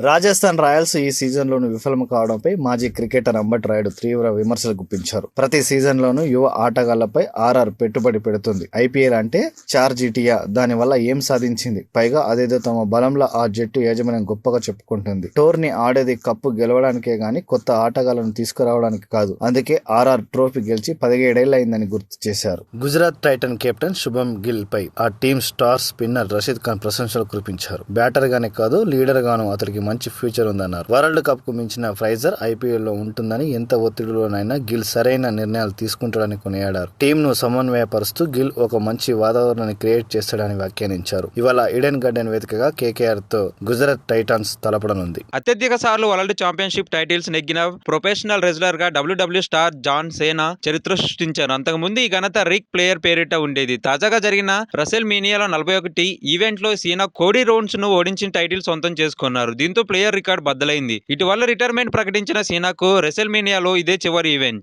Rajasthan Royals ఈ సీజన్లోనూ విఫలం కావడంపై మాజీ క్రికెటర్ అంబట్ రాయుడు తీవ్ర విమర్శలు గుప్పించారు. ప్రతి సీజన్లోనూ యువ ఆటగాళ్ళపై ఆర్ఆర్ పెట్టుబడి పెడుతుంది. ఐపీఎల్ అంటే చార్ జీటియా దానివల్ల ఏం సాధించింది? పైగా అదేదో తమ బలంలో ఆ జట్టు యాజమాన్యం గొప్పగా చెప్పుకుంటుంది. టోర్ని ఆడేది కప్పు గెలవడానికే గాని కొత్త ఆటగాళ్ళను తీసుకురావడానికి కాదు. అందుకే ఆర్ఆర్ ట్రోఫీ గెలిచి పదిహేడేళ్ళైందని గుర్తు చేశారు. గుజరాత్ టైటన్ కెప్టెన్ శుభం గిల్ పై ఆ team star spinner Rashid Khan ప్రశంసలు కురిపించారు. బ్యాటర్ గానే కాదు లీడర్ గాను అతడికి మంచి ఫ్యూచర్ ఉందన్నారు. వరల్డ్ కప్కు మించిన ఫ్రైజర్ ఐపీఎల్లో ఉంటుందని ఎంత ఒత్తిడిలోనైనా గిల్ సరైన నిర్ణయాలు తీసుకుంటాడని కొనియాడారు. టీంను సమన్వయపరుస్తూ గిల్ ఒక మంచి వాతావరణాన్ని క్రియేట్ చేస్తాడని వ్యాఖ్యానించారు. ఇవాళ ఇడెన్ గార్డెన్ వేదికగా కేకేఆర్తో గుజరాత్ టైటాన్స్ తలపడనుంది. అత్యధిక సార్లు వరల్డ్ ఛాంపియన్షిప్ టైటిల్స్ నెగ్గిన professional రెజ్లర్గా W W star John Cena చరిత్ర సృష్టించారు. అంతకుముందు ఈ ఘనత రిక్ ప్లేయర్ పేరిట ఉండేది. తాజాగా జరిగిన రసెల్ మీనియాలో నలభై ఒకటి ఈవెంట్లో సీనా కోడి రోన్స్ను ఓడించిన టైటిల్ సొంతం చేసుకున్నారు. దీంతో ప్లేయర్ రికార్డ్ బద్దలైంది. ఇటీవల రిటైర్మెంట్ ప్రకటించిన సీనాకు రెసెల్మేనియాలో ఇదే చివరి ఈవెంట్.